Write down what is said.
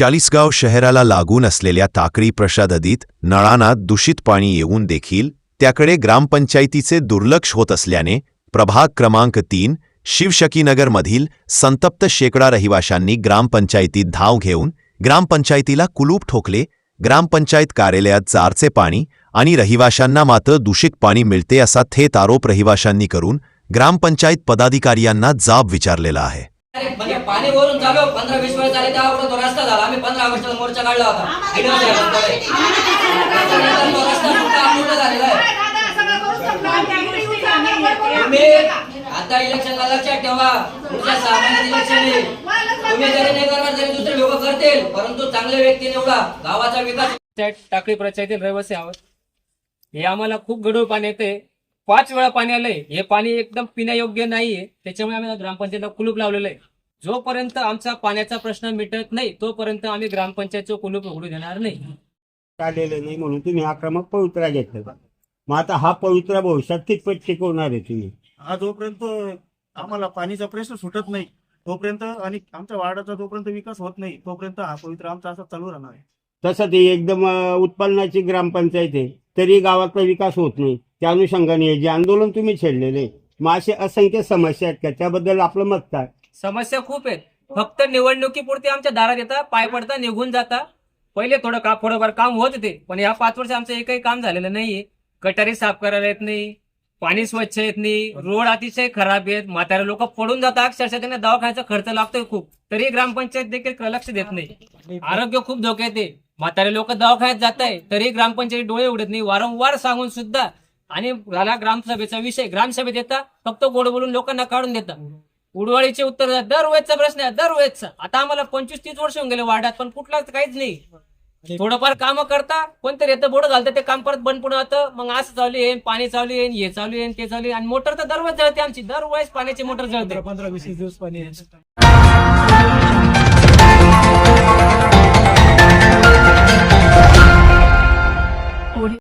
चाळीसगाव शहराला लागून असलेल्या टाकळी प्रसाददीत नळांना दूषित पाणी येऊन देखील त्याकडे ग्रामपंचायतीचे दुर्लक्ष होत असल्याने प्रभाग क्रमांक तीन शिवशकीनगरमधील संतप्त शेकडा रहिवाशांनी ग्रामपंचायतीत धाव घेऊन ग्रामपंचायतीला कुलूप ठोकले. ग्रामपंचायत कार्यालयात चारचे पाणी आणि रहिवाशांना मात्र दूषित पाणी मिळते असा थेट आरोप रहिवाशांनी करून ग्रामपंचायत पदाधिकाऱ्यांना जाब विचारलेला आहे. म्हणजे पाणी वरून चालू पंधरा वीस वेळ झाले तेव्हा कुठं तो रस्ता झाला. आम्ही पंधरा ऑगस्टला मोर्चा काढला होता. IDO साहेबांकडे. त्याच्यानंतर तो रस्ता मोठा मोठा झालेला आहे? आता इलेक्शनला लक्षात ठेवा. पुढच्या सहा महिन्यात इलेक्शन येईल तुम्ही जरी नाही करणार तरी दुसरे लोक करतील परंतु चांगले व्यक्ती निवडा. गावाचा विकास टाकळी प्रचारातील रहिवासी आहोत. हे आम्हाला खूप गढूळ पाणी येते. पाच वेळा पाणी आलंय. हे पाणी एकदम पिण्यायोग्य नाहीये. त्याच्यामुळे आम्ही ग्रामपंचायतला कुलूप लावलेलं आहे. जोपर्यंत आमचा पाण्याचा प्रश्न मिटत नाही तोपर्यंत आम्ही ग्रामपंचायतचं कुलूप उघडू देणार नाही. आलेलं नाही म्हणून तुम्ही आक्रमक पवित्रा घेतला मग आता हा पवित्रा भविष्यात कितपत टिकवणार आहे तुम्ही. हा जोपर्यंत आम्हाला पाणीचा प्रश्न सुटत नाही तोपर्यंत आणि आमच्या वार्डाचा जोपर्यंत विकास होत नाही तोपर्यंत हा पवित्र आमचा असा चालू राहणार आहे. तसं ते एकदम अं, उत्पन्नाची ग्रामपंचायत आहे तरी गावातला विकास होत नाही. त्या अनुषंगाने हे जे आंदोलन तुम्ही छेडलेले मग असे असंख्य समस्या आहेत का? त्याबद्दल आपलं मत काय? समस्या खूप आहेत. फक्त निवडणुकीपुरती आमच्या दारात येतात पाय पडता निघून जाता पहिले थोडं का थोडंफार काम होत होते पण या पाच वर्ष आमचं एकही काम झालेलं नाहीये. गटारी साफ करायला येत नाही पाणी स्वच्छ येत नाही रोड अतिशय खराब आहेत म्हातारे लोक पडून जातात अक्षरशः त्यांना दवाखान्याचा खर्च लागतोय खूप. तरी ग्रामपंचायत देखील लक्ष देत नाही. आरोग्य खूप धोक्यात आहे. म्हातारे लोक दवाखान्यात जात आहे तरी ग्रामपंचायत डोळे उडत नाही. वारंवार सांगून सुद्धा आणि झाला ग्रामसभेचा विषय ग्रामसभेत येता फक्त गोड बोलून लोकांना काढून देतात. उडवाळीचे उत्तर. दरवेळचा प्रश्न आहे दरवेळचा आता आम्हाला पंचवीस तीस वर्ष होऊन गेले वाड्यात पण कुठलाच काहीच नाही. थोडंफार काम करता कोणतरी येतं बोर्ड घालतं ते काम परत बंद पडून जातं मग असं चालू आहे पाणी चालू आहे हे चालू आहे ते चालू आहे. आणि मोटर तर दरवेळेस जळते आमची. दरवेळेस पाण्याची मोटर जळते. पंधरा वीस दिवस पाणी